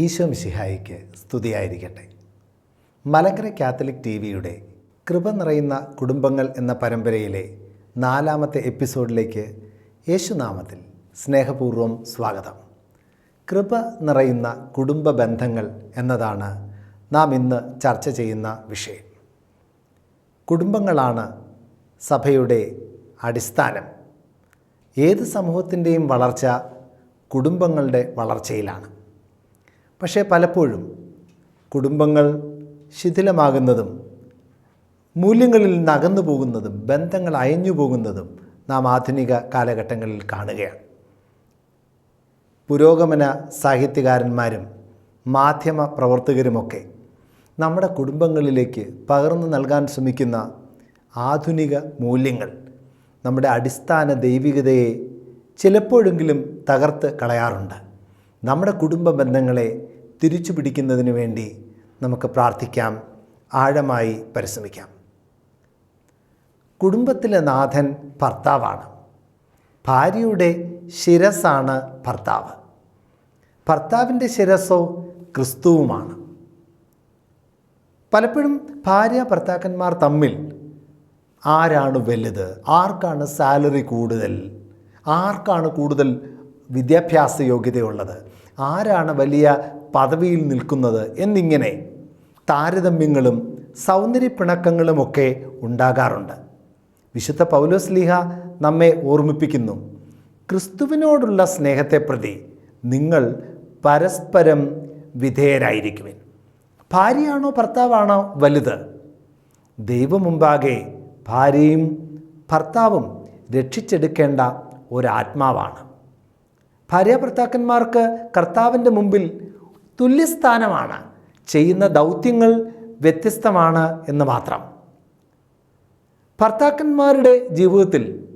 ഈശോ മിശിഹായിക്ക് സ്തുതിയായിരിക്കട്ടെ. Malankara Catholic T വിയുടെ കൃപ നിറയുന്ന കുടുംബങ്ങൾ എന്ന പരമ്പരയിലെ നാലാമത്തെ എപ്പിസോഡിലേക്ക് യേശുനാമത്തിൽ സ്നേഹപൂർവം സ്വാഗതം. കൃപ നിറയുന്ന കുടുംബ ബന്ധങ്ങൾ എന്നതാണ് നാം ഇന്ന് ചർച്ച ചെയ്യുന്ന വിഷയം. കുടുംബങ്ങളാണ് സഭയുടെ അടിസ്ഥാനം. ഏത് സമൂഹത്തിന്റെയും വളർച്ച കുടുംബങ്ങളുടെ വളർച്ചയിലാണ്. പക്ഷേ പലപ്പോഴും കുടുംബങ്ങൾ ശിഥിലമാകുന്നതും മൂല്യങ്ങളിൽ നിന്ന് അകന്നു പോകുന്നതും ബന്ധങ്ങൾ അയഞ്ഞു പോകുന്നതും നാം ആധുനിക കാലഘട്ടങ്ങളിൽ കാണുകയാണ്. പുരോഗമന സാഹിത്യകാരന്മാരും മാധ്യമ പ്രവർത്തകരുമൊക്കെ നമ്മുടെ കുടുംബങ്ങളിലേക്ക് പകർന്നു നൽകാൻ ശ്രമിക്കുന്ന ആധുനിക മൂല്യങ്ങൾ നമ്മുടെ അടിസ്ഥാന ദൈവികതയെ ചിലപ്പോഴെങ്കിലും തകർത്ത് കളയാറുണ്ട്. നമ്മുടെ കുടുംബ ബന്ധങ്ങളെ തിരിച്ചു പിടിക്കുന്നതിന് വേണ്ടി നമുക്ക് പ്രാർത്ഥിക്കാം. ആഴമായി പരിശ്രമിക്കാം. കുടുംബത്തിലെ നാഥൻ ഭർത്താവാണ്. ഭാര്യയുടെ ശിരസാണ് ഭർത്താവ്. ഭർത്താവിന്റെ ശിരസോ ക്രിസ്തുവുമാണ്. പലപ്പോഴും ഭാര്യ ഭർത്താക്കന്മാർ തമ്മിൽ ആരാണ് വലുത് ആർക്കാണ് സാലറി കൂടുതൽ ആർക്കാണ് കൂടുതൽ വിദ്യാഭ്യാസ യോഗ്യതയുള്ളത് ആരാണ് വലിയ പദവിയിൽ നിൽക്കുന്നത് എന്നിങ്ങനെ താരതമ്യങ്ങളും സൗന്ദര്യപ്പിണക്കങ്ങളുമൊക്കെ ഉണ്ടാകാറുണ്ട്. വിശുദ്ധ പൗലോസ്ലിഹ നമ്മെ ഓർമ്മിപ്പിക്കുന്നു. ക്രിസ്തുവിനോടുള്ള സ്നേഹത്തെ പ്രതി നിങ്ങൾ പരസ്പരം വിധേയരായിരിക്കുവിൻ. ഭാര്യയാണോ ഭർത്താവാണോ വലുത്? ദൈവമുമ്പാകെ ഭാര്യയും ഭർത്താവും രക്ഷിച്ചെടുക്കേണ്ട ഒരാത്മാവാണ്. ഭാര്യ ഭർത്താക്കന്മാർക്ക് കർത്താവിന്റെ മുമ്പിൽ തുല്യസ്ഥാനമാണ്. ചെയ്യുന്ന ദൗത്യങ്ങൾ വ്യത്യസ്തമാണ് എന്ന് മാത്രം. ഭർത്താക്കന്മാരുടെ ജീവിതത്തിൽ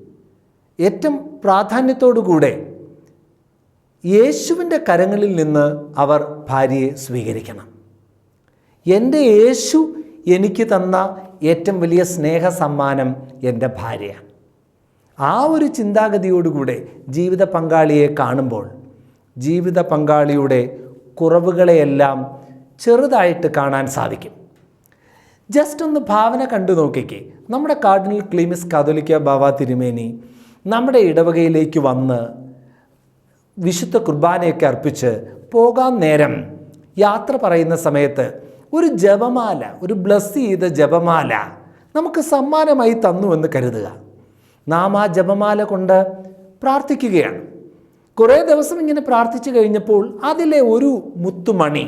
ഏറ്റവും പ്രാധാന്യത്തോടുകൂടെ യേശുവിന്റെ കരങ്ങളിൽ നിന്ന് അവർ ഭാര്യയെ സ്വീകരിക്കണം. എന്റെ യേശു എനിക്ക് തന്ന ഏറ്റവും വലിയ സ്നേഹ സമ്മാനം എന്റെ ഭാര്യ ആ ഒരു ചിന്താഗതിയോടുകൂടെ ജീവിത പങ്കാളിയെ കാണുമ്പോൾ ജീവിത പങ്കാളിയുടെ കുറവുകളെയെല്ലാം ചെറുതായിട്ട് കാണാൻ സാധിക്കും. ജസ്റ്റ് ഒന്ന് ഭാവന കണ്ടു നോക്കിക്കേ. നമ്മുടെ കാർഡിനൽ ക്ലീമിസ് കാതോലിക്ക ബാബ തിരുമേനി നമ്മുടെ ഇടവകയിലേക്ക് വന്ന് വിശുദ്ധ കുർബാനയൊക്കെ അർപ്പിച്ച് പോകാൻ നേരം യാത്ര പറയുന്ന സമയത്ത് ഒരു ജപമാല ഒരു ബ്ലസ് ചെയ്ത ജപമാല നമുക്ക് സമ്മാനമായി തന്നു എന്ന് കരുതുക. നാം ആ ജപമാല കൊണ്ട് പ്രാർത്ഥിക്കുകയാണ്. കുറേ ദിവസം ഇങ്ങനെ പ്രാർത്ഥിച്ചു കഴിഞ്ഞപ്പോൾ അതിലെ ഒരു മുത്തുമണി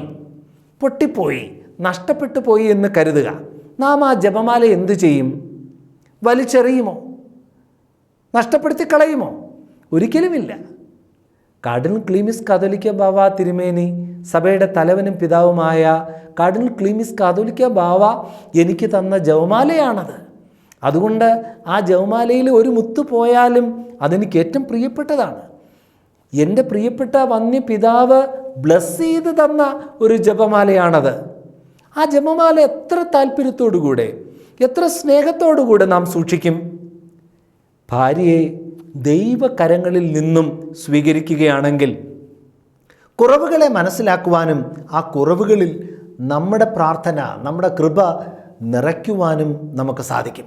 പൊട്ടിപ്പോയി നഷ്ടപ്പെട്ടു പോയി എന്ന് കരുതുക. നാം ആ ജപമാല എന്തു ചെയ്യും? വലിച്ചെറിയുമോ? നഷ്ടപ്പെടുത്തി കളയുമോ ഒരിക്കലുമില്ല. കാർഡിനൽ ക്ലീമിസ് കാതോലിക്ക ബാവ തിരുമേനി സഭയുടെ തലവനും പിതാവുമായ കാർഡിനൽ ക്ലീമിസ് കാതോലിക്ക ബാവ എനിക്ക് തന്ന ജവമാലയാണത് അതുകൊണ്ട് ആ ജവമാലയിൽ ഒരു മുത്തു പോയാലും അതെനിക്ക് ഏറ്റവും പ്രിയപ്പെട്ടതാണ്. എന്റെ പ്രിയപ്പെട്ട വന്യ പിതാവ് ബ്ലസ് ചെയ്ത് തന്ന ഒരു ജപമാലയാണത്. ആ ജപമാല എത്ര താല്പര്യത്തോടുകൂടെ എത്ര സ്നേഹത്തോടുകൂടെ നാം സൂക്ഷിക്കും? ഭാര്യയെ ദൈവകരങ്ങളിൽ നിന്നും സ്വീകരിക്കുകയാണെങ്കിൽ കുറവുകളെ മനസ്സിലാക്കുവാനും ആ കുറവുകളിൽ നമ്മുടെ പ്രാർത്ഥന നമ്മുടെ കൃപ നിറയ്ക്കുവാനും നമുക്ക് സാധിക്കും.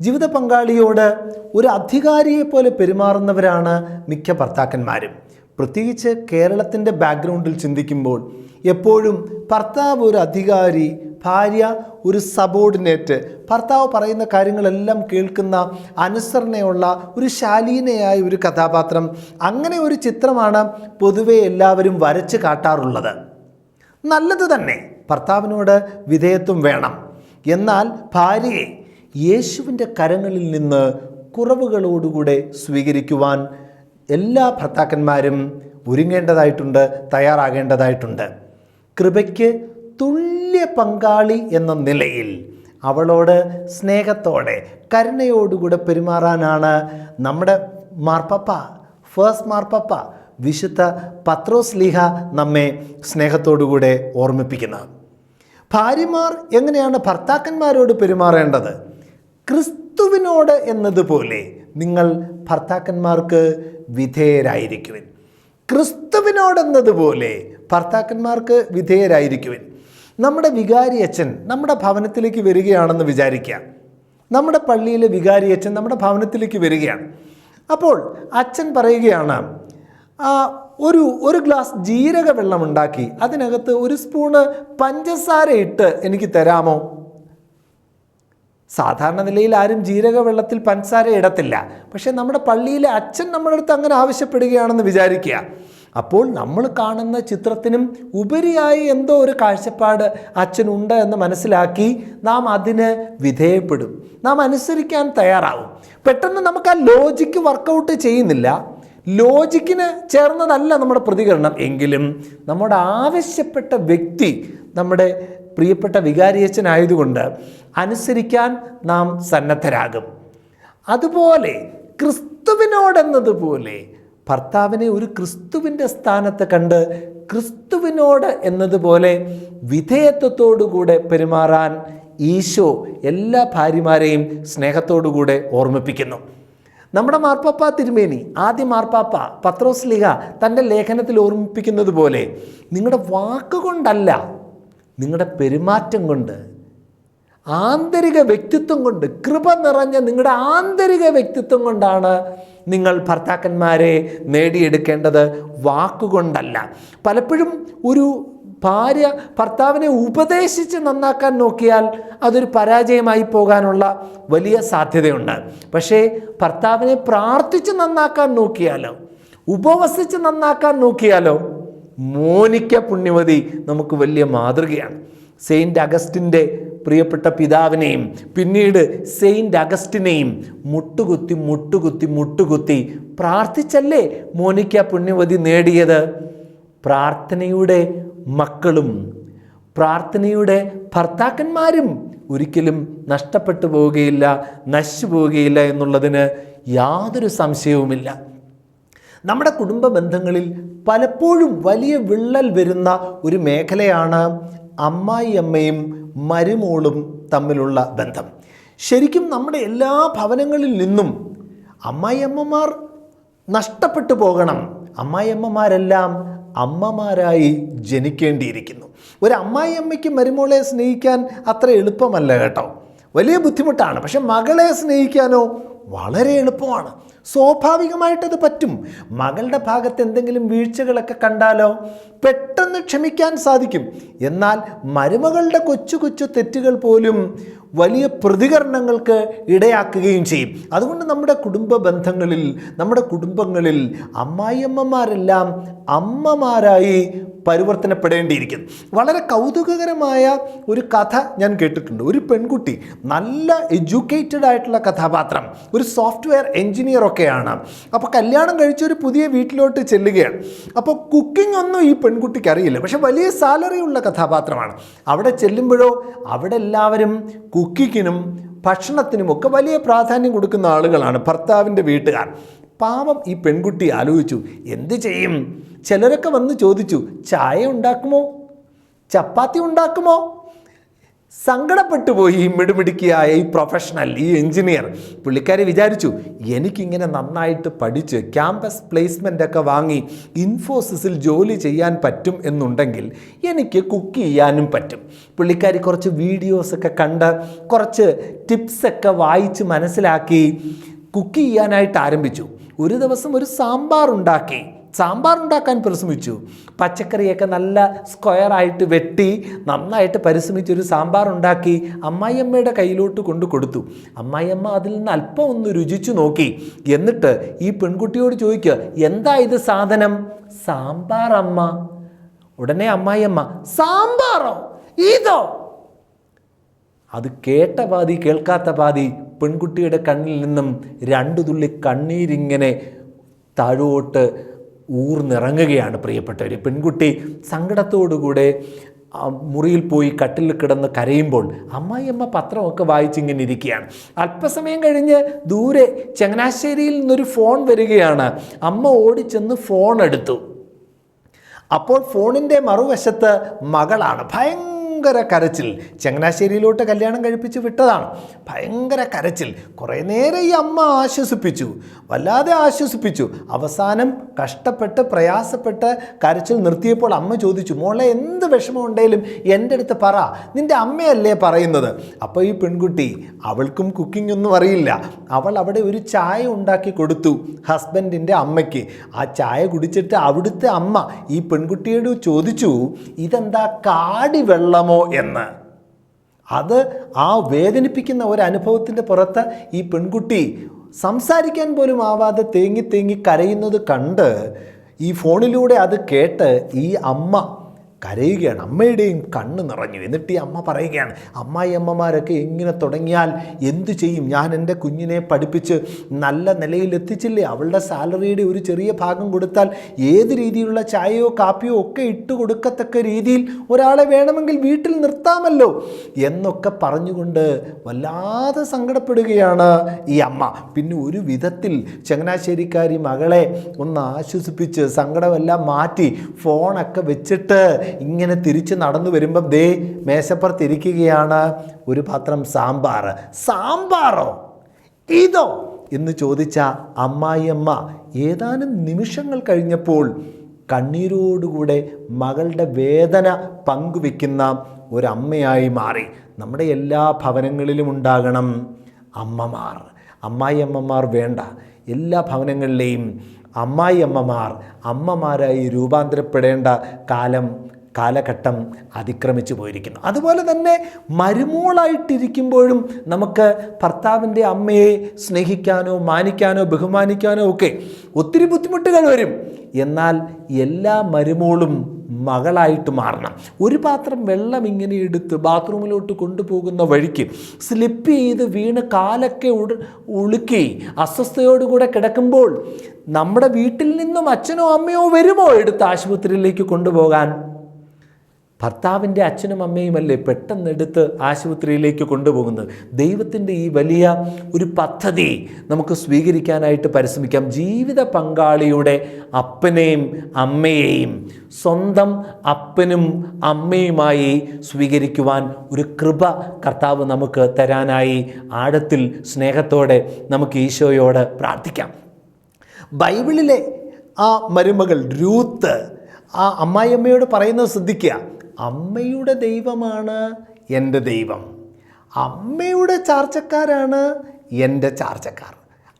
ജീവിത പങ്കാളിയോട് ഒരു അധികാരിയെപ്പോലെ പെരുമാറുന്നവരാണ് മിക്ക ഭർത്താക്കന്മാരും. പ്രത്യേകിച്ച് കേരളത്തിന്റെ ബാക്ക്ഗ്രൗണ്ടിൽ ചിന്തിക്കുമ്പോൾ എപ്പോഴും ഭർത്താവ് ഒരു അധികാരി ഭാര്യ ഒരു സബോർഡിനേറ്റ് ഭർത്താവ് പറയുന്ന കാര്യങ്ങളെല്ലാം കേൾക്കുന്ന അനുസരണയുള്ള ഒരു ശാലീനയായ ഒരു കഥാപാത്രം. അങ്ങനെ ഒരു ചിത്രമാണ് പൊതുവെ എല്ലാവരും വരച്ച് കാട്ടാറുള്ളത്. നല്ലത് തന്നെ ഭർത്താവിനോട് വിധേയത്വം വേണം. എന്നാൽ ഭാര്യയെ യേശുവിന്റെ കരങ്ങളിൽ നിന്ന് കുറവുകളോടുകൂടെ സ്വീകരിക്കുവാൻ എല്ലാ ഭർത്താക്കന്മാരും ഒരുങ്ങേണ്ടതായിട്ടുണ്ട് തയ്യാറാകേണ്ടതായിട്ടുണ്ട്. കൃപയ്ക്ക് തുല്യ പങ്കാളി എന്ന നിലയിൽ അവളോട് സ്നേഹത്തോടെ കരുണയോടുകൂടെ പെരുമാറാനാണ് നമ്മുടെ മാർപ്പപ്പ ഫേസ്റ്റ് മാർപ്പപ്പ വിശുദ്ധ പത്രോസ് ലീഹ നമ്മെ സ്നേഹത്തോടുകൂടെ ഓർമ്മിപ്പിക്കുന്നത്. ഭാര്യമാർ എങ്ങനെയാണ് ഭർത്താക്കന്മാരോട് പെരുമാറേണ്ടത്? ക്രിസ്തുവിനോട് എന്നതുപോലെ നിങ്ങൾ ഭർത്താക്കന്മാർക്ക് വിധേയരായിരിക്കുവിൻ. ക്രിസ്തു ക്രിസ്തുവിനോടെന്നതുപോലെ ഭർത്താക്കന്മാർക്ക് വിധേയരായിരിക്കുവിൻ. നമ്മുടെ വികാരി അച്ഛൻ നമ്മുടെ ഭവനത്തിലേക്ക് വരികയാണെന്ന് വിചാരിക്കുക. നമ്മുടെ പള്ളിയിലെ വികാരി അച്ഛൻ നമ്മുടെ ഭവനത്തിലേക്ക് വരികയാണ്. അപ്പോൾ അച്ഛൻ പറയുകയാണ് ഒരു ഒരു ഗ്ലാസ് ജീരക വെള്ളം ഉണ്ടാക്കി അതിനകത്ത് ഒരു സ്പൂണ് പഞ്ചസാര ഇട്ട് എനിക്ക് തരാമോ? സാധാരണ നിലയിൽ ആരും ജീരക വെള്ളത്തിൽ പഞ്ചസാര ഇടത്തില്ല. പക്ഷേ നമ്മുടെ പള്ളിയിലെ അച്ഛൻ നമ്മുടെ അടുത്ത് അങ്ങനെ ആവശ്യപ്പെടുകയാണെന്ന് വിചാരിക്കുക. അപ്പോൾ നമ്മൾ കാണുന്ന ചിത്രത്തിനും ഉപരിയായി എന്തോ ഒരു കാഴ്ചപ്പാട് അച്ഛനുണ്ട് എന്ന് മനസ്സിലാക്കി നാം അതിന് വിധേയപ്പെടും. നാം അനുസരിക്കാൻ തയ്യാറാവും. പെട്ടെന്ന് നമുക്ക് ആ ലോജിക്ക് വർക്കൗട്ട് ചെയ്യുന്നില്ല. ലോജിക്കിന് ചേർന്നതല്ല നമ്മുടെ പ്രതികരണം. എങ്കിലും നമ്മുടെ ആവശ്യപ്പെട്ട വ്യക്തി നമ്മുടെ പ്രിയപ്പെട്ട വികാരിയച്ഛനായതുകൊണ്ട് അനുസരിക്കാൻ നാം സന്നദ്ധരാകും. അതുപോലെ ക്രിസ്തുവിനോടെന്നതുപോലെ ഭർത്താവിനെ ഒരു ക്രിസ്തുവിന്റെ സ്ഥാനത്ത് കണ്ട് ക്രിസ്തുവിനോട് എന്നതുപോലെ വിധേയത്വത്തോടുകൂടെ പെരുമാറാൻ ഈശോ എല്ലാ ഭാര്യമാരെയും സ്നേഹത്തോടുകൂടെ ഓർമ്മിപ്പിക്കുന്നു. നമ്മുടെ മാർപ്പാപ്പ തിരുമേനി ആദ്യ മാർപ്പാപ്പ പത്രോസ്ലിഹ തന്റെ ലേഖനത്തിൽ ഓർമ്മിപ്പിക്കുന്നത് പോലെ നിങ്ങളുടെ വാക്കുകൊണ്ടല്ല നിങ്ങളുടെ പെരുമാറ്റം കൊണ്ട് ആന്തരിക വ്യക്തിത്വം കൊണ്ട് കൃപ നിറഞ്ഞ നിങ്ങളുടെ ആന്തരിക വ്യക്തിത്വം കൊണ്ടാണ് നിങ്ങൾ ഭർത്താക്കന്മാരെ നേടിയെടുക്കേണ്ടത് വാക്കുകൊണ്ടല്ല. പലപ്പോഴും ഒരു ഭാര്യ ഭർത്താവിനെ ഉപദേശിച്ച് നന്നാക്കാൻ നോക്കിയാൽ അതൊരു പരാജയമായി പോകാനുള്ള വലിയ സാധ്യതയുണ്ട്. പക്ഷേ ഭർത്താവിനെ പ്രാർത്ഥിച്ച് നന്നാക്കാൻ നോക്കിയാലോ ഉപവസിച്ച് നന്നാക്കാൻ നോക്കിയാലോ മോനിക്ക പുണ്യവതി നമുക്ക് വലിയ മാതൃകയാണ്. സെയിന്റ് അഗസ്റ്റിന്റെ പ്രിയപ്പെട്ട പിതാവിനെയും പിന്നീട് സെയിന്റ് അഗസ്റ്റിനെയും മുട്ടുകുത്തി മുട്ടുകുത്തി മുട്ടുകുത്തി പ്രാർത്ഥിച്ചല്ലേ മോനിക്ക പുണ്യവതി നേടിയത്? പ്രാർത്ഥനയുടെ മക്കളും പ്രാർത്ഥനയുടെ ഭർത്താക്കന്മാരും ഒരിക്കലും നഷ്ടപ്പെട്ടു പോവുകയില്ല നശിച്ചു പോവുകയില്ല എന്നുള്ളതിന് യാതൊരു സംശയവുമില്ല. നമ്മുടെ കുടുംബ ബന്ധങ്ങളിൽ പലപ്പോഴും വലിയ വിള്ളൽ വരുന്ന ഒരു മേഖലയാണ് അമ്മായി അമ്മയും മരുമോളും തമ്മിലുള്ള ബന്ധം. ശരിക്കും നമ്മുടെ എല്ലാ ഭവനങ്ങളിൽ നിന്നും അമ്മായിയമ്മമാർ നഷ്ടപ്പെട്ടു പോകണം. അമ്മായിയമ്മമാരെല്ലാം അമ്മമാരായി ജനിക്കേണ്ടിയിരിക്കുന്നു. ഒരു അമ്മായിയമ്മയ്ക്ക് മരുമോളെ സ്നേഹിക്കാൻ അത്ര എളുപ്പമല്ല കേട്ടോ. വലിയ ബുദ്ധിമുട്ടാണ്. പക്ഷെ മകളെ സ്നേഹിക്കാനോ വളരെ എളുപ്പമാണ്. സ്വാഭാവികമായിട്ടത് പറ്റും. മകളുടെ ഭാഗത്ത് എന്തെങ്കിലും വീഴ്ചകളൊക്കെ കണ്ടാലോ പെട്ടെന്ന് ക്ഷമിക്കാൻ സാധിക്കും. എന്നാൽ മരുമകളുടെ കൊച്ചു കൊച്ചു തെറ്റുകൾ പോലും വലിയ പ്രതികരണങ്ങൾക്ക് ഇടയാക്കുകയും ചെയ്യും. അതുകൊണ്ട് നമ്മുടെ കുടുംബ ബന്ധങ്ങളിൽ നമ്മുടെ കുടുംബങ്ങളിൽ അമ്മായിയമ്മമാരെല്ലാം അമ്മമാരായി പരിവർത്തനപ്പെടേണ്ടിയിരിക്കുന്നു. വളരെ കൗതുകകരമായ ഒരു കഥ ഞാൻ കേട്ടിട്ടുണ്ട്. ഒരു പെൺകുട്ടി നല്ല എഡ്യൂക്കേറ്റഡ് ആയിട്ടുള്ള കഥാപാത്രം ഒരു സോഫ്റ്റ്വെയർ എഞ്ചിനീയർ ഒക്കെയാണ്. അപ്പോൾ കല്യാണം കഴിച്ച ഒരു പുതിയ വീട്ടിലോട്ട് ചെല്ലുകയാണ്. അപ്പോൾ കുക്കിംഗ് ഒന്നും ഈ പെൺകുട്ടിക്ക് അറിയില്ല. പക്ഷെ വലിയ സാലറി ഉള്ള കഥാപാത്രമാണ്. അവിടെ ചെല്ലുമ്പോഴോ അവിടെ എല്ലാവരും കുക്കിങ്ങിനും ഭക്ഷണത്തിനുമൊക്കെ വലിയ പ്രാധാന്യം കൊടുക്കുന്ന ആളുകളാണ് ഭർത്താവിന്റെ വീട്ടുകാർ. പാവം ഈ പെൺകുട്ടി ആലോചിച്ചു എന്ത് ചെയ്യും? ചിലരൊക്കെ വന്ന് ചോദിച്ചു ചായ ഉണ്ടാക്കുമോ? ചപ്പാത്തി ഉണ്ടാക്കുമോ? സങ്കടപ്പെട്ടു പോയി ഈ മിടുമിടുക്കിയായ ഈ പ്രൊഫഷണൽ ഈ എഞ്ചിനീയർ പുള്ളിക്കാരി വിചാരിച്ചു എനിക്കിങ്ങനെ നന്നായിട്ട് പഠിച്ച് ക്യാമ്പസ് പ്ലേസ്മെന്റ് ഒക്കെ വാങ്ങി ഇൻഫോസിസിൽ ജോലി ചെയ്യാൻ പറ്റും എന്നുണ്ടെങ്കിൽ എനിക്ക് കുക്ക് ചെയ്യാനും പറ്റും. പുള്ളിക്കാരി കുറച്ച് വീഡിയോസൊക്കെ കണ്ട് കുറച്ച് ടിപ്സൊക്കെ വായിച്ച് മനസ്സിലാക്കി കുക്ക് ചെയ്യാനായിട്ട് ആരംഭിച്ചു. ഒരു ദിവസം ഒരു സാമ്പാർ ഉണ്ടാക്കി സാമ്പാർ ഉണ്ടാക്കാൻ പരിശ്രമിച്ചു. പച്ചക്കറിയൊക്കെ നല്ല സ്ക്വയറായിട്ട് വെട്ടി നന്നായിട്ട് പരിശ്രമിച്ചൊരു സാമ്പാർ ഉണ്ടാക്കി അമ്മായിയമ്മയുടെ കയ്യിലോട്ട് കൊണ്ടു കൊടുത്തു. അമ്മായിയമ്മ അതിൽ നിന്ന് അല്പം ഒന്ന് രുചിച്ചു നോക്കി. എന്നിട്ട് ഈ പെൺകുട്ടിയോട് ചോദിക്കുക എന്താ ഇത് സാധനം? സാമ്പാർ അമ്മ ഉടനെ അമ്മായിയമ്മ സാമ്പാറോ? ഇതോ? അത് കേട്ട പാതി കേൾക്കാത്ത പാതി പെൺകുട്ടിയുടെ കണ്ണിൽ നിന്നും രണ്ടു തുള്ളി കണ്ണീരിങ്ങനെ താഴോട്ട് ഊർന്നിറങ്ങുകയാണ് പ്രിയപ്പെട്ടവർ പെൺകുട്ടി സങ്കടത്തോടുകൂടെ മുറിയിൽ പോയി കട്ടിൽ കിടന്ന് കരയുമ്പോൾ അമ്മായിയമ്മ പത്രമൊക്കെ വായിച്ചിങ്ങനെ ഇരിക്കുകയാണ്. അല്പസമയം കഴിഞ്ഞ് ദൂരെ ചങ്ങനാശ്ശേരിയിൽ നിന്നൊരു ഫോൺ വരികയാണ്. അമ്മ ഓടിച്ചെന്ന് ഫോൺ എടുത്തു. അപ്പോൾ ഫോണിന്റെ മറുവശത്ത് മകളാണ്. ഭയങ്കര ഭയങ്കര കരച്ചിൽ. ചങ്ങനാശ്ശേരിയിലോട്ട് കല്യാണം കഴിപ്പിച്ച് വിട്ടതാണ്. ഭയങ്കര കരച്ചിൽ. കുറേ നേരം ഈ അമ്മ ആശ്വസിപ്പിച്ചു. വല്ലാതെ ആശ്വസിപ്പിച്ചു. അവസാനം കഷ്ടപ്പെട്ട് പ്രയാസപ്പെട്ട് കരച്ചിൽ നിർത്തിയപ്പോൾ അമ്മ ചോദിച്ചു മോളെ എന്ത് വിഷമമുണ്ടെങ്കിലും എന്റെ അടുത്ത് പറ. നിന്റെ അമ്മയല്ലേ പറയുന്നത്? അപ്പോൾ ഈ പെൺകുട്ടി അവൾക്കും കുക്കിംഗ് ഒന്നും അറിയില്ല. അവൾ അവിടെ ഒരു ചായ ഉണ്ടാക്കി കൊടുത്തു ഹസ്ബൻഡിന്റെ അമ്മയ്ക്ക്. ആ ചായ കുടിച്ചിട്ട് അവിടുത്തെ അമ്മ ഈ പെൺകുട്ടിയോട് ചോദിച്ചു ഇതെന്താ കാടി വെള്ളമോ എന്ന്. അത് ആ വേദനിപ്പിക്കുന്ന ഒരു അനുഭവത്തിന്റെ പുറത്ത് ഈ പെൺകുട്ടി സംസാരിക്കാൻ പോലും ആവാതെ തേങ്ങി തേങ്ങി കരയുന്നത് കണ്ട് ഈ ഫോണിലൂടെ അത് കേട്ട് ഈ അമ്മ കരയുകയാണ്. അമ്മയുടെയും കണ്ണ് നിറഞ്ഞു. എന്നിട്ട് ഈ അമ്മ പറയുകയാണ് അമ്മായി അമ്മമാരൊക്കെ ഇങ്ങനെ തുടങ്ങിയാൽ എന്തു ചെയ്യും? ഞാൻ എന്റെ കുഞ്ഞിനെ പഠിപ്പിച്ച് നല്ല നിലയിൽ എത്തിച്ചില്ലേ? അവളുടെ സാലറിയുടെ ഒരു ചെറിയ ഭാഗം കൊടുത്താൽ ഏത് രീതിയിലുള്ള ചായയോ കാപ്പിയോ ഒക്കെ ഇട്ട് കൊടുക്കത്തക്ക രീതിയിൽ ഒരാളെ വേണമെങ്കിൽ വീട്ടിൽ നിർത്താമല്ലോ? എന്നൊക്കെ പറഞ്ഞുകൊണ്ട് വല്ലാതെ സങ്കടപ്പെടുകയാണ് ഈ അമ്മ. പിന്നെ ഒരു വിധത്തിൽ ചങ്ങനാശ്ശേരിക്കാരി മകളെ ഒന്ന് ആശ്വസിപ്പിച്ച് സങ്കടമെല്ലാം മാറ്റി ഫോണൊക്കെ വെച്ചിട്ട് ഇങ്ങനെ തിരിച്ച് നടന്നു വരുമ്പം ദേ മേശപ്പുറത്തിരിക്കുകയാണ് ഒരു പാത്രം സാമ്പാർ. സാമ്പാറോ? ഇതോ? എന്ന് ചോദിച്ച അമ്മായിയമ്മ ഏതാനും നിമിഷങ്ങൾ കഴിഞ്ഞപ്പോൾ കണ്ണീരോടുകൂടെ മകളുടെ വേദന പങ്കുവെക്കുന്ന ഒരമ്മയായി മാറി. നമ്മുടെ എല്ലാ ഭവനങ്ങളിലും ഉണ്ടാകണം അമ്മമാർ. അമ്മായിയമ്മമാർ വേണ്ട. എല്ലാ ഭവനങ്ങളിലെയും അമ്മായിയമ്മമാർ അമ്മമാരായി രൂപാന്തരപ്പെടേണ്ട കാലം കാലഘട്ടം അതിക്രമിച്ചു പോയിരിക്കുന്നു. അതുപോലെ തന്നെ മരുമോളായിട്ടിരിക്കുമ്പോഴും നമുക്ക് ഭർത്താവിന്റെ അമ്മയെ സ്നേഹിക്കാനോ മാനിക്കാനോ ബഹുമാനിക്കാനോ ഒക്കെ ഒത്തിരി ബുദ്ധിമുട്ടുകൾ വരും. എന്നാൽ എല്ലാ മരുമോളും മകളായിട്ട് മാറണം. ഒരു പാത്രം വെള്ളം ഇങ്ങനെ എടുത്ത് ബാത്റൂമിലോട്ട് കൊണ്ടുപോകുന്ന വഴിക്ക് സ്ലിപ്പ് ചെയ്ത് വീണ് കാലൊക്കെ ഉട ഉളുക്കി അസ്വസ്ഥയോടുകൂടെ കിടക്കുമ്പോൾ നമ്മുടെ വീട്ടിൽ നിന്നും അച്ഛനോ അമ്മയോ വരുമോ എടുത്ത് ആശുപത്രിയിലേക്ക് കൊണ്ടുപോകാൻ? ഭർത്താവിന്റെ അച്ഛനും അമ്മയുമല്ലേ പെട്ടെന്ന് എടുത്ത് ആശുപത്രിയിലേക്ക് കൊണ്ടുപോകുന്നത്? ദൈവത്തിന്റെ ഈ വലിയ ഒരു പദ്ധതി നമുക്ക് സ്വീകരിക്കാനായിട്ട് പരിശ്രമിക്കാം. ജീവിത പങ്കാളിയുടെ അപ്പനെയും അമ്മയെയും സ്വന്തം അപ്പനും അമ്മയുമായി സ്വീകരിക്കുവാൻ ഒരു കൃപ കർത്താവ് നമുക്ക് തരാനായി ആഴത്തിൽ സ്നേഹത്തോടെ നമുക്ക് ഈശോയോട് പ്രാർത്ഥിക്കാം. ബൈബിളിലെ ആ മരുമകൾ രൂത്ത് ആ അമ്മായിയമ്മയോട് പറയുന്നത് ശ്രദ്ധിക്കുക. അമ്മയുടെ ദൈവമാണ് എന്റെ ദൈവം. അമ്മയുടെ ചാർച്ചക്കാരാണ് എന്റെ ചാർച്ചക്കാർ.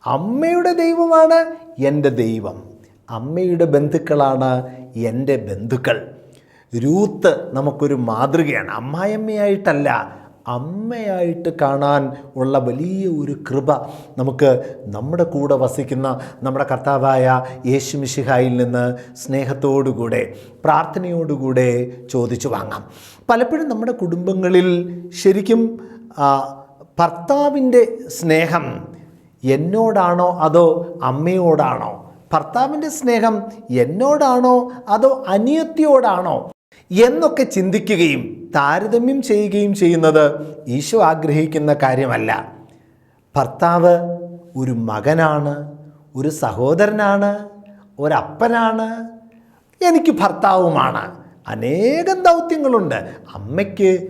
അമ്മയുടെ ദൈവമാണ് എന്റെ ദൈവം. അമ്മയുടെ ബന്ധുക്കളാണ് എന്റെ ബന്ധുക്കൾ. രൂത്ത് നമുക്കൊരു മാതൃകയാണ്. അമ്മായിയമ്മയായിട്ടല്ല അമ്മയായിട്ട് കാണാൻ ഉള്ള വലിയ ഒരു കൃപ നമുക്ക് നമ്മുടെ കൂടെ വസിക്കുന്ന നമ്മുടെ കർത്താവായ യേശു മിശിഹായിൽ നിന്ന് സ്നേഹത്തോടുകൂടെ പ്രാർത്ഥനയോടുകൂടെ ചോദിച്ചു വാങ്ങാം. പലപ്പോഴും നമ്മുടെ കുടുംബങ്ങളിൽ ശരിക്കും ഭർത്താവിന്റെ സ്നേഹം എന്നോടാണോ അതോ അമ്മയോടാണോ? ഭർത്താവിന്റെ സ്നേഹം എന്നോടാണോ അതോ അനിയത്തിയോടാണോ? എന്നൊക്കെ ചിന്തിക്കുകയും താരതമ്യം ചെയ്യുകയും ചെയ്യുന്നത് ഈശോ ആഗ്രഹിക്കുന്ന കാര്യമല്ല. ഭർത്താവ് ഒരു മകനാണ് ഒരു സഹോദരനാണ് ഒരപ്പനാണ് എനിക്ക് ഭർത്താവുമാണ്. അനേകം ദൗത്യങ്ങളുണ്ട്. അമ്മയ്ക്ക്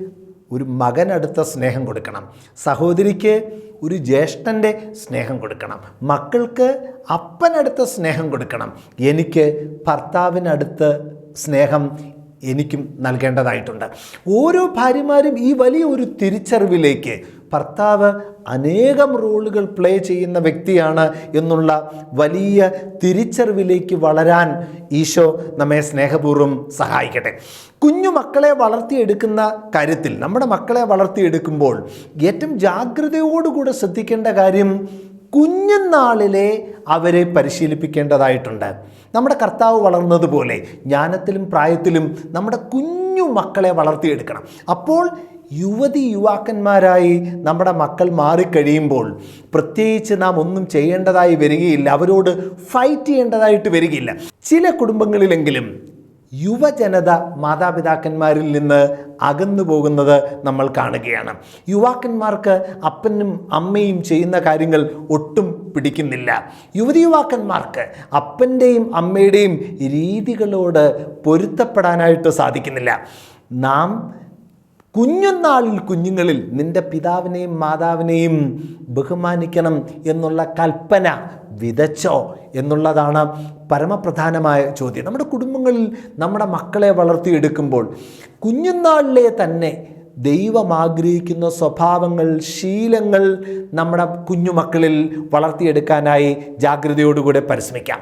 ഒരു മകനടുത്ത സ്നേഹം കൊടുക്കണം. സഹോദരിക്ക് ഒരു ജ്യേഷ്ഠന്റെ സ്നേഹം കൊടുക്കണം. മക്കൾക്ക് അപ്പനടുത്ത സ്നേഹം കൊടുക്കണം. എനിക്ക് ഭർത്താവിനടുത്ത് സ്നേഹം എനിക്കും നൽകേണ്ടതായിട്ടുണ്ട്. ഓരോ ഭാര്യമാരും ഈ വലിയ ഒരു തിരിച്ചറിവിലേക്ക് ഭർത്താവ് അനേകം റോളുകൾ പ്ലേ ചെയ്യുന്ന വ്യക്തിയാണ് എന്നുള്ള വലിയ തിരിച്ചറിവിലേക്ക് വളരാൻ ഈശോ നമ്മെ സ്നേഹപൂർവം സഹായിക്കട്ടെ. കുഞ്ഞു മക്കളെ വളർത്തിയെടുക്കുന്ന കാര്യത്തിൽ നമ്മുടെ മക്കളെ വളർത്തിയെടുക്കുമ്പോൾ ഏറ്റവും ജാഗ്രതയോടുകൂടെ ശ്രദ്ധിക്കേണ്ട കാര്യം കുഞ്ഞുനാളിലെ അവരെ പരിശീലിപ്പിക്കേണ്ടതായിട്ടുണ്ട്. നമ്മുടെ കർത്താവ് വളർന്നതുപോലെ ജ്ഞാനത്തിലും പ്രായത്തിലും നമ്മുടെ കുഞ്ഞു മക്കളെ വളർത്തിയെടുക്കണം. അപ്പോൾ യുവതി യുവാക്കന്മാരായി നമ്മുടെ മക്കൾ മാറിക്കഴിയുമ്പോൾ പ്രത്യേകിച്ച് നാം ഒന്നും ചെയ്യേണ്ടതായി വരികയില്ല. അവരോട് ഫൈറ്റ് ചെയ്യേണ്ടതായിട്ട് വരികയില്ല. ചില കുടുംബങ്ങളിലെങ്കിലും യുവജനത മാതാപിതാക്കന്മാരിൽ നിന്ന് അകന്നു പോകുന്നത് നമ്മൾ കാണുകയാണ്. യുവാക്കന്മാർക്ക് അപ്പനും അമ്മയും ചെയ്യുന്ന കാര്യങ്ങൾ ഒട്ടും പിടിക്കുന്നില്ല. യുവതി യുവാക്കന്മാർക്ക് അപ്പന്റെയും അമ്മയുടെയും രീതികളോട് പൊരുത്തപ്പെടാനായിട്ട് സാധിക്കുന്നില്ല. നാം കുഞ്ഞുനാളിൽ കുഞ്ഞുങ്ങളിൽ നിന്റെ പിതാവിനെയും മാതാവിനെയും ബഹുമാനിക്കണം എന്നുള്ള കൽപ്പന വിതച്ചോ എന്നുള്ളതാണ് പരമപ്രധാനമായ ചോദ്യം. നമ്മുടെ കുടുംബങ്ങളിൽ നമ്മുടെ മക്കളെ വളർത്തിയെടുക്കുമ്പോൾ കുഞ്ഞുനാളിലെ തന്നെ ദൈവം ആഗ്രഹിക്കുന്ന സ്വഭാവങ്ങൾ ശീലങ്ങൾ നമ്മുടെ കുഞ്ഞുമക്കളിൽ വളർത്തിയെടുക്കാനായി ജാഗ്രതയോടുകൂടെ പരിശ്രമിക്കാം.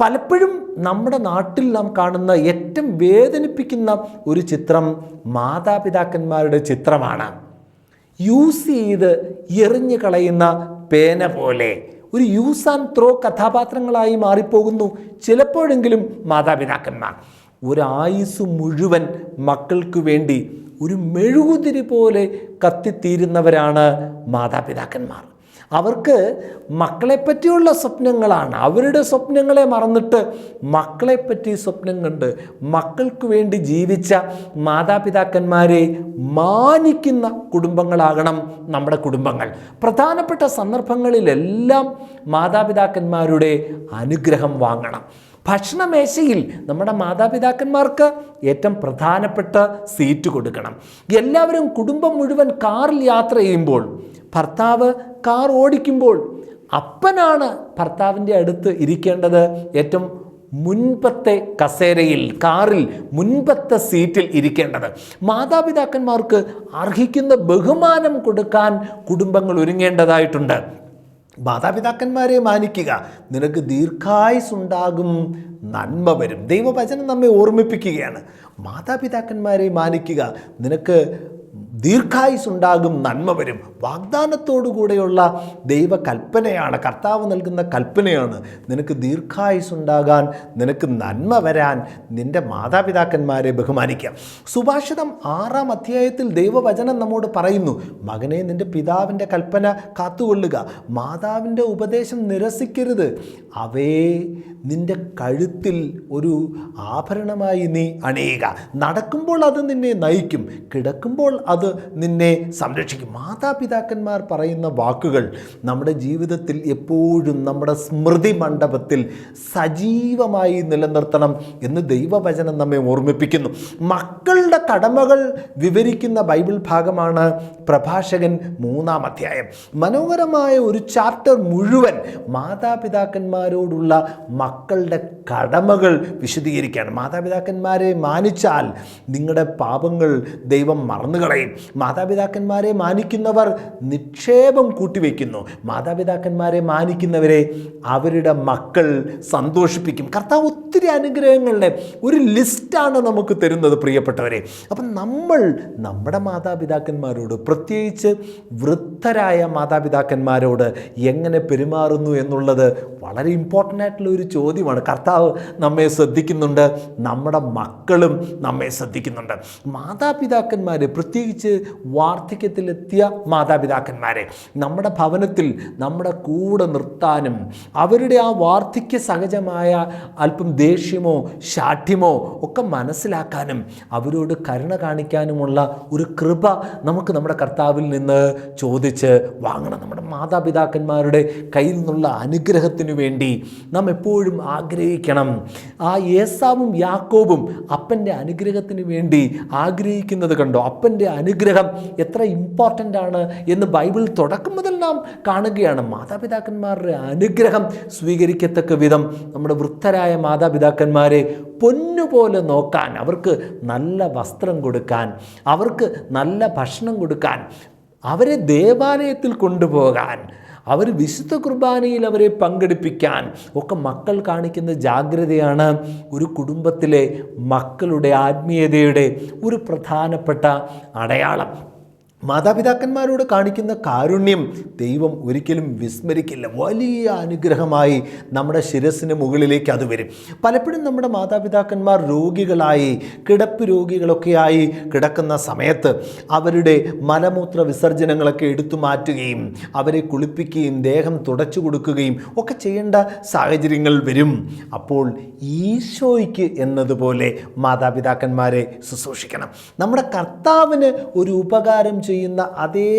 പലപ്പോഴും നമ്മുടെ നാട്ടിൽ നാം കാണുന്ന ഏറ്റവും വേദനിപ്പിക്കുന്ന ഒരു ചിത്രം മാതാപിതാക്കന്മാരുടെ ചിത്രമാണ്. യൂസ് ചെയ്ത് എറിഞ്ഞു കളയുന്ന പേന പോലെ. ഒരു യൂസ് ആൻഡ് ത്രോ കഥാപാത്രങ്ങളായി മാറിപ്പോകുന്നു ചിലപ്പോഴെങ്കിലും മാതാപിതാക്കന്മാർ. ഒരായുസ് മുഴുവൻ മക്കൾക്ക് വേണ്ടി ഒരു മെഴുകുതിരി പോലെ കത്തിത്തീരുന്നവരാണ് മാതാപിതാക്കന്മാർ. അവർക്ക് മക്കളെപ്പറ്റിയുള്ള സ്വപ്നങ്ങളാണ്. അവരുടെ സ്വപ്നങ്ങളെ മറന്നിട്ട് മക്കളെപ്പറ്റി സ്വപ്നം കണ്ട് മക്കൾക്ക് വേണ്ടി ജീവിച്ച മാതാപിതാക്കന്മാരെ മാനിക്കുന്ന കുടുംബങ്ങളാകണം നമ്മുടെ കുടുംബങ്ങൾ. പ്രധാനപ്പെട്ട സന്ദർഭങ്ങളിലെല്ലാം മാതാപിതാക്കന്മാരുടെ അനുഗ്രഹം വാങ്ങണം. ഭക്ഷണമേശയിൽ നമ്മുടെ മാതാപിതാക്കന്മാർക്ക് ഏറ്റവും പ്രധാനപ്പെട്ട സീറ്റ് കൊടുക്കണം. എല്ലാവരും കുടുംബം മുഴുവൻ കാറിൽ യാത്ര ചെയ്യുമ്പോൾ ഭർത്താവ് കാർ ഓടിക്കുമ്പോൾ അപ്പനാണ് ഭർത്താവിന്റെ അടുത്ത് ഇരിക്കേണ്ടത്. ഏറ്റവും മുൻപത്തെ കസേരയിൽ കാറിൽ മുൻപത്തെ സീറ്റിൽ ഇരിക്കേണ്ടത്. മാതാപിതാക്കന്മാർക്ക് അർഹിക്കുന്ന ബഹുമാനം കൊടുക്കാൻ കുടുംബങ്ങൾ ഒരുങ്ങേണ്ടതായിട്ടുണ്ട്. മാതാപിതാക്കന്മാരെ മാനിക്കുക നിനക്ക് ദീർഘായുസുണ്ടാകും നന്മ വരും. ദൈവവചനം നമ്മെ ഓർമ്മിപ്പിക്കുകയാണ്. മാതാപിതാക്കന്മാരെ മാനിക്കുക നിനക്ക് ദീർഘായുസുണ്ടാകും നന്മ വരും. വാഗ്ദാനത്തോടുകൂടെയുള്ള ദൈവ കൽപ്പനയാണ് കർത്താവ് നൽകുന്ന കൽപ്പനയാണ് നിനക്ക് ദീർഘായുസുണ്ടാകാൻ നിനക്ക് നന്മ വരാൻ നിന്റെ മാതാപിതാക്കന്മാരെ ബഹുമാനിക്കാം. സുഭാഷിതം ആറാം അധ്യായത്തിൽ ദൈവവചനം നമ്മോട് പറയുന്നു മകനെ നിന്റെ പിതാവിന്റെ കൽപ്പന കാത്തുകൊള്ളുക. മാതാവിന്റെ ഉപദേശം നിരസിക്കരുത്. അവയെ നിന്റെ കഴുത്തിൽ ഒരു ആഭരണമായി നീ അണിയുക. നടക്കുമ്പോൾ അത് നിന്നെ നയിക്കും. കിടക്കുമ്പോൾ അത് നിന്നെ സംരക്ഷിക്കും. മാതാപിതാക്കന്മാർ പറയുന്ന വാക്കുകൾ നമ്മുടെ ജീവിതത്തിൽ എപ്പോഴും നമ്മുടെ സ്മൃതി മണ്ഡപത്തിൽ സജീവമായി നിലനിർത്തണം എന്ന് ദൈവവചനം നമ്മെ ഓർമ്മിപ്പിക്കുന്നു. മക്കളുടെ കടമകൾ വിവരിക്കുന്ന ബൈബിൾ ഭാഗമാണ് പ്രഭാഷകൻ മൂന്നാം അധ്യായം. മനോഹരമായ ഒരു ചാപ്റ്റർ മുഴുവൻ മാതാപിതാക്കന്മാരോടുള്ള മക്കളുടെ കടമകൾ വിശദീകരിക്കുകയാണ്. മാതാപിതാക്കന്മാരെ മാനിച്ചാൽ നിങ്ങളുടെ പാപങ്ങൾ ദൈവം മറന്നുകളയും. മാതാപിതാക്കന്മാരെ മാനിക്കുന്നവർ നിക്ഷേപം കൂട്ടിവെക്കുന്നു. മാതാപിതാക്കന്മാരെ മാനിക്കുന്നവരെ അവരുടെ മക്കൾ സന്തോഷിപ്പിക്കും. കർത്താവ് ഒത്തിരി അനുഗ്രഹങ്ങളുടെ ഒരു ലിസ്റ്റാണ് നമുക്ക് തരുന്നത് പ്രിയപ്പെട്ടവരെ. അപ്പം നമ്മൾ നമ്മുടെ മാതാപിതാക്കന്മാരോട് പ്രത്യേകിച്ച് വൃദ്ധരായ മാതാപിതാക്കന്മാരോട് എങ്ങനെ പെരുമാറുന്നു എന്നുള്ളത് വളരെ ഇമ്പോർട്ടന്റ് ആയിട്ടുള്ള ഒരു ചോദ്യമാണ്. കർത്താവ് നമ്മെ ശ്രദ്ധിക്കുന്നുണ്ട് നമ്മുടെ മക്കളും നമ്മെ ശ്രദ്ധിക്കുന്നുണ്ട്. മാതാപിതാക്കന്മാർ പ്രത്യേകിച്ച് വാർദ്ധക്യത്തിലെത്തിയ മാതാപിതാക്കന്മാരെ നമ്മുടെ ഭവനത്തിൽ നമ്മുടെ കൂടെ നിർത്താനും അവരുടെ ആ വാർദ്ധക്യ സഹജമായ അല്പം ദേഷ്യമോ ശാഠ്യമോ ഒക്കെ മനസ്സിലാക്കാനും അവരോട് കരുണ കാണിക്കാനുമുള്ള ഒരു കൃപ നമുക്ക് നമ്മുടെ കർത്താവിൽ നിന്ന് ചോദിച്ച് വാങ്ങണം. നമ്മുടെ മാതാപിതാക്കന്മാരുടെ കയ്യിൽ നിന്നുള്ള അനുഗ്രഹത്തിനു വേണ്ടി നാം എപ്പോഴും ആഗ്രഹിക്കണം. ആ ഏസാവും യാക്കോബും അപ്പന്റെ അനുഗ്രഹത്തിന് വേണ്ടി ആഗ്രഹിക്കുന്നത് കണ്ടോ? അപ്പന്റെ അനുഗ്രഹം എത്ര ഇമ്പോർട്ടന്റ് ആണ് എന്ന് ബൈബിൾ തുടക്കം മുതൽ നാം കാണുകയാണ്. മാതാപിതാക്കന്മാരുടെ അനുഗ്രഹം സ്വീകരിക്കത്തക്ക വിധം നമ്മുടെ വൃദ്ധരായ മാതാപിതാക്കന്മാരെ പൊന്നുപോലെ നോക്കാൻ അവർക്ക് നല്ല വസ്ത്രം കൊടുക്കാൻ അവർക്ക് നല്ല ഭക്ഷണം കൊടുക്കാൻ അവരെ ദേവാലയത്തിൽ കൊണ്ടുപോകാൻ അവർ വിശുദ്ധ കുർബാനയിൽ അവരെ പങ്കെടുപ്പിക്കാൻ ഒക്കെ മക്കൾ കാണിക്കുന്ന ജാഗ്രതയാണ് ഒരു കുടുംബത്തിലെ മക്കളുടെ ആത്മീയതയുടെ ഒരു പ്രധാനപ്പെട്ട അടയാളം. മാതാപിതാക്കന്മാരോട് കാണിക്കുന്ന കാരുണ്യം ദൈവം ഒരിക്കലും വിസ്മരിക്കില്ല. വലിയ അനുഗ്രഹമായി നമ്മുടെ ശിരസിന് മുകളിലേക്ക് അത് വരും. പലപ്പോഴും നമ്മുടെ മാതാപിതാക്കന്മാർ രോഗികളായി കിടപ്പ് രോഗികളൊക്കെയായി കിടക്കുന്ന സമയത്ത് അവരുടെ മലമൂത്ര വിസർജനങ്ങളൊക്കെ എടുത്തു മാറ്റുകയും അവരെ കുളിപ്പിക്കുകയും ദേഹം തുടച്ചു കൊടുക്കുകയും ഒക്കെ ചെയ്യേണ്ട സാഹചര്യങ്ങൾ വരും. അപ്പോൾ ഈശോയ്ക്ക് എന്നതുപോലെ മാതാപിതാക്കന്മാരെ ശുശ്രൂഷിക്കണം. നമ്മുടെ കർത്താവിന് ഒരു ഉപകാരം ചെയ്യുന്ന അതേ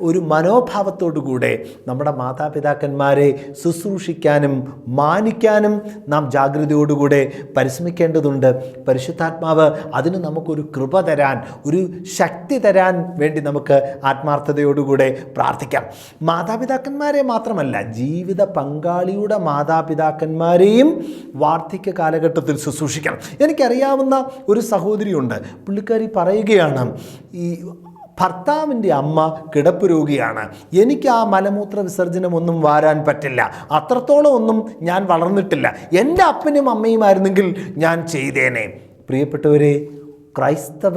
ഒരു മനോഭാവത്തോടു കൂടെ നമ്മുടെ മാതാപിതാക്കന്മാരെ ശുശ്രൂഷിക്കാനും മാനിക്കാനും നാം ജാഗ്രതയോടുകൂടെ പരിശ്രമിക്കേണ്ടതുണ്ട്. പരിശുദ്ധാത്മാവ് അതിന് നമുക്കൊരു കൃപ തരാൻ ഒരു ശക്തി തരാൻ വേണ്ടി നമുക്ക് ആത്മാർത്ഥതയോടുകൂടെ പ്രാർത്ഥിക്കാം. മാതാപിതാക്കന്മാരെ മാത്രമല്ല ജീവിത പങ്കാളിയുടെ മാതാപിതാക്കന്മാരെയും വാർദ്ധക്യ കാലഘട്ടത്തിൽ ശുശ്രൂഷിക്കണം. എനിക്കറിയാവുന്ന ഒരു സഹോദരിയുണ്ട്. പുള്ളിക്കാരി പറയുകയാണ് ഈ ഭർത്താവിന്റെ അമ്മ കിടപ്പ് രോഗിയാണ്. എനിക്ക് ആ മലമൂത്ര വിസർജനം ഒന്നും വാരാൻ പറ്റില്ല. അത്രത്തോളം ഒന്നും ഞാൻ വളർന്നിട്ടില്ല. എന്റെ അപ്പനും അമ്മയുമായിരുന്നെങ്കിൽ ഞാൻ ചെയ്തേനെ. പ്രിയപ്പെട്ടവരെ ക്രൈസ്തവ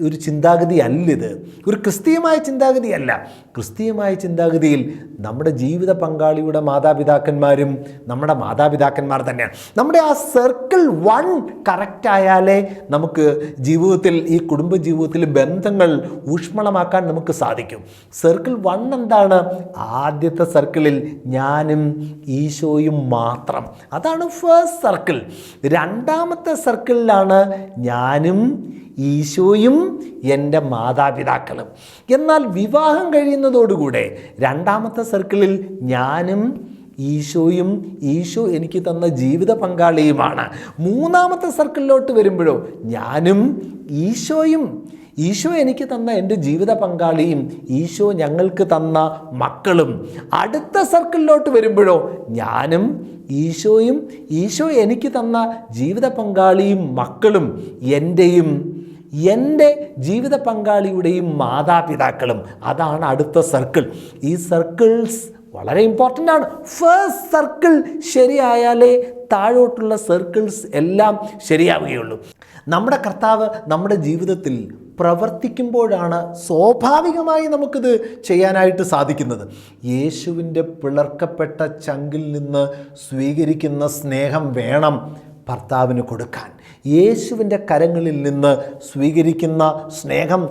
ഒരു ചിന്താഗതി അല്ലിത് ഒരു ക്രിസ്തീയമായ ചിന്താഗതിയല്ല. ക്രിസ്തീയമായ ചിന്താഗതിയിൽ നമ്മുടെ ജീവിത പങ്കാളിയുടെ മാതാപിതാക്കന്മാരും നമ്മുടെ മാതാപിതാക്കന്മാർ തന്നെയാണ് നമ്മുടെ ആ സർക്കിൾ വൺ കറക്റ്റ് ആയാലേ നമുക്ക് ജീവിതത്തിൽ ഈ കുടുംബ ജീവിതത്തിൽ ബന്ധങ്ങൾ ഊഷ്മളമാക്കാൻ നമുക്ക് സാധിക്കും. സർക്കിൾ വൺ എന്താണ്? ആദ്യത്തെ സർക്കിളിൽ ഞാനും ഈശോയും മാത്രം. അതാണ് ഫസ്റ്റ് സർക്കിൾ. രണ്ടാമത്തെ സർക്കിളിലാണ് ഞാനും ഈശോയും എന്റെ മാതാപിതാക്കളും. എന്നാൽ വിവാഹം കഴിയുന്നതോടുകൂടെ രണ്ടാമത്തെ സർക്കിളിൽ ഞാനും ഈശോയും ഈശോ എനിക്ക് തന്ന ജീവിത പങ്കാളിയുമാണ്. മൂന്നാമത്തെ സർക്കിളിലോട്ട് വരുമ്പോഴോ ഞാനും ഈശോയും ഈശോ എനിക്ക് തന്ന എന്റെ ജീവിത പങ്കാളിയും ഈശോ ഞങ്ങൾക്ക് തന്ന മക്കളും. അടുത്ത സർക്കിളിലോട്ട് വരുമ്പോഴോ ഞാനും ഈശോയും ഈശോ എനിക്ക് തന്ന ജീവിത പങ്കാളിയും മക്കളും എന്റെയും എന്റെ ജീവിത പങ്കാളിയുടെയും മാതാപിതാക്കളും. അതാണ് അടുത്ത സർക്കിൾ. ഈ സർക്കിൾസ് വളരെ ഇമ്പോർട്ടന്റ് ആണ്. ഫസ്റ്റ് സർക്കിൾ ശരിയായാലേ താഴോട്ടുള്ള സർക്കിൾസ് എല്ലാം ശരിയാവുകയുള്ളൂ. നമ്മുടെ കർത്താവ് നമ്മുടെ ജീവിതത്തിൽ പ്രവർത്തിക്കുമ്പോഴാണ് സ്വാഭാവികമായി നമുക്കിത് ചെയ്യാനായിട്ട് സാധിക്കുന്നത്. യേശുവിന്റെ പിളർക്കപ്പെട്ട ചങ്കിൽ നിന്ന് സ്വീകരിക്കുന്ന സ്നേഹം വേണം ഭർത്താവിന് കൊടുക്കാൻ. യേശുവിന്റെ കരങ്ങളിൽ നിന്ന് സ്വീകരിക്കുന്ന സ്നേഹം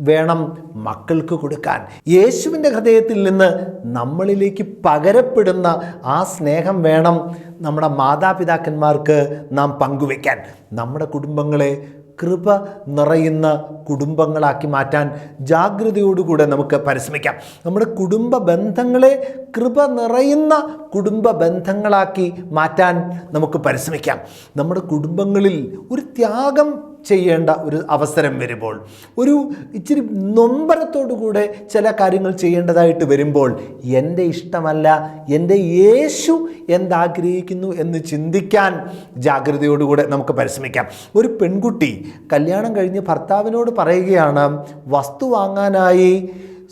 വേണം മക്കൾക്ക് കൊടുക്കാൻ. യേശുവിന്റെ ഹൃദയത്തിൽ നിന്ന് നമ്മളിലേക്ക് പകരപ്പെടുന്ന ആ സ്നേഹം വേണം നമ്മുടെ മാതാപിതാക്കന്മാർക്ക് നാം പങ്കുവയ്ക്കാൻ. നമ്മുടെ കുടുംബങ്ങളെ കൃപ നിറയുന്ന കുടുംബങ്ങളാക്കി മാറ്റാൻ ജാഗ്രതയോടുകൂടെ നമുക്ക് പരിശ്രമിക്കാം. നമ്മുടെ കുടുംബ ബന്ധങ്ങളെ കൃപ നിറയുന്ന കുടുംബ ബന്ധങ്ങളാക്കി മാറ്റാൻ നമുക്ക് പരിശ്രമിക്കാം. നമ്മുടെ കുടുംബങ്ങളിൽ ഒരു ത്യാഗം ചെയ്യേണ്ട ഒരു അവസരം വരുമ്പോൾ ഒരു ഇച്ചിരി നൊമ്പരത്തോടുകൂടെ ചില കാര്യങ്ങൾ ചെയ്യേണ്ടതായിട്ട് വരുമ്പോൾ എന്റെ ഇഷ്ടമല്ല എന്റെ യേശു എന്താഗ്രഹിക്കുന്നു എന്ന് ചിന്തിക്കാൻ ജാഗ്രതയോടുകൂടെ നമുക്ക് പരിശ്രമിക്കാം. ഒരു പെൺകുട്ടി കല്യാണം കഴിഞ്ഞ് ഭർത്താവിനോട് പറയുകയാണ് വസ്തു വാങ്ങാനായി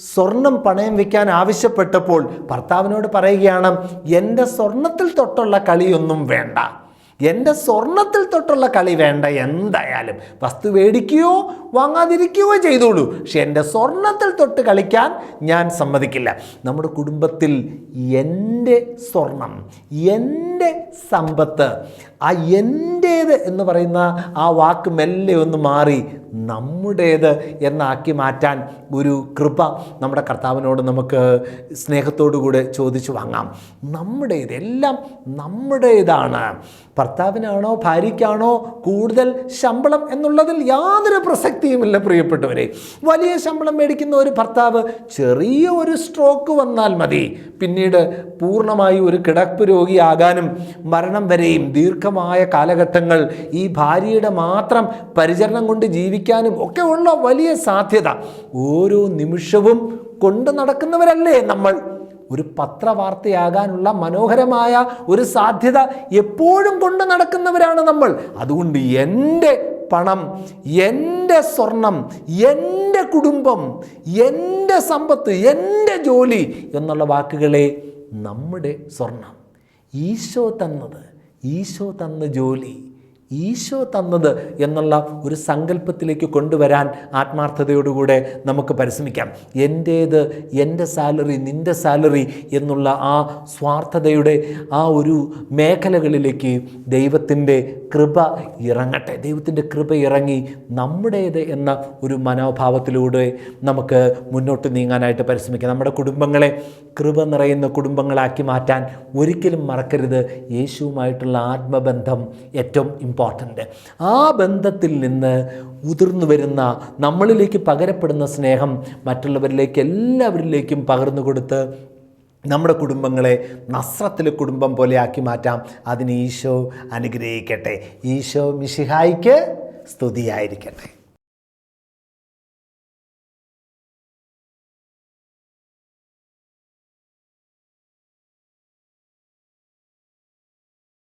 സ്വർണം പണയം വെക്കാൻ ആവശ്യപ്പെട്ടപ്പോൾ ഭർത്താവിനോട് പറയുകയാണ് എന്റെ സ്വർണത്തിൽ തൊട്ടുള്ള കളിയൊന്നും വേണ്ട എന്റെ സ്വർണത്തിൽ തൊട്ടുള്ള കളി വേണ്ട എന്തായാലും. വസ്തു മേടിക്കുകയോ വാങ്ങാതിരിക്കുകയോ ചെയ്തോളൂ. പക്ഷെ എന്റെ സ്വർണത്തിൽ തൊട്ട് കളിക്കാൻ ഞാൻ സമ്മതിക്കില്ല. നമ്മുടെ കുടുംബത്തിൽ എന്റെ സ്വർണം എന്റെ സമ്പത്ത് ആ എന്റേത് എന്ന് പറയുന്ന ആ വാക്ക് മെല്ലെ ഒന്ന് മാറി നമ്മുടേത് എന്നാക്കി മാറ്റാൻ ഒരു കൃപ നമ്മുടെ കർത്താവിനോട് നമുക്ക് സ്നേഹത്തോടു കൂടെ ചോദിച്ചു വാങ്ങാം. നമ്മുടേത് എല്ലാം നമ്മുടേതാണ്. ഭർത്താവിനാണോ ഭാര്യയ്ക്കാണോ കൂടുതൽ ശമ്പളം എന്നുള്ളതിൽ യാതൊരു പ്രസക്തിയുമില്ല പ്രിയപ്പെട്ടവരെ. വലിയ ശമ്പളം മേടിക്കുന്ന ഒരു ഭർത്താവ് ചെറിയ ഒരു സ്ട്രോക്ക് വന്നാൽ മതി. പിന്നീട് പൂർണമായി ഒരു കിടപ്പ് രോഗിയാകാനും മരണം വരെയും ദീർഘമായ കാലഘട്ടങ്ങൾ ഈ ഭാര്യയുടെ മാത്രം പരിചരണം കൊണ്ട് ജീവിക്കാനും ഒക്കെ ഉള്ള വലിയ സാധ്യത. ഓരോ നിമിഷവും കൊണ്ട് നടക്കുന്നവരല്ലേ നമ്മൾ. ഒരു പത്രവാർത്തയാകാനുള്ള മനോഹരമായ ഒരു സാധ്യത എപ്പോഴും കൊണ്ട് നടക്കുന്നവരാണ് നമ്മൾ. അതുകൊണ്ട് എന്റെ പണം എന്റെ സ്വർണം എന്റെ കുടുംബം എന്റെ സമ്പത്ത് എന്റെ ജോലി എന്നുള്ള വാക്കുകളെ നമ്മുടെ സ്വർണം. ഈശോ തന്നത് ഈശോ തന്ന ജോലി. ഈശോ തന്നത് എന്നുള്ള ഒരു സങ്കല്പത്തിലേക്ക് കൊണ്ടുവരാൻ ആത്മാർത്ഥതയോടുകൂടെ നമുക്ക് പരിശ്രമിക്കാം. എന്റേത് എന്റെ സാലറി നിന്റെ സാലറി എന്നുള്ള ആ സ്വാർത്ഥതയുടെ ആ ഒരു മേഖലകളിലേക്ക് ദൈവത്തിന്റെ കൃപ ഇറങ്ങട്ടെ. ദൈവത്തിന്റെ കൃപ ഇറങ്ങി നമ്മുടേത് എന്ന ഒരു മനോഭാവത്തിലൂടെ നമുക്ക് മുന്നോട്ട് നീങ്ങാനായിട്ട് പരിശ്രമിക്കാം. നമ്മുടെ കുടുംബങ്ങളെ കൃപ നിറയുന്ന കുടുംബങ്ങളാക്കി മാറ്റാൻ ഒരിക്കലും മറക്കരുത്. യേശുവുമായിട്ടുള്ള ആത്മബന്ധം ഏറ്റവും ഇമ്പോർട്ടന്റ് ഇമ്പോർട്ടന്റ് ആ ബന്ധത്തിൽ നിന്ന് ഉതിർന്നു വരുന്ന നമ്മളിലേക്ക് പകരപ്പെടുന്ന സ്നേഹം മറ്റുള്ളവരിലേക്ക് എല്ലാവരിലേക്കും പകർന്നു കൊടുത്ത് നമ്മുടെ കുടുംബങ്ങളെ നസ്രത്തിലെ കുടുംബം പോലെ ആക്കി മാറ്റാം. അതിന് ഈശോ അനുഗ്രഹിക്കട്ടെ. ഈശോ മിഷിഹായിക്ക് സ്തുതിയായിരിക്കട്ടെ.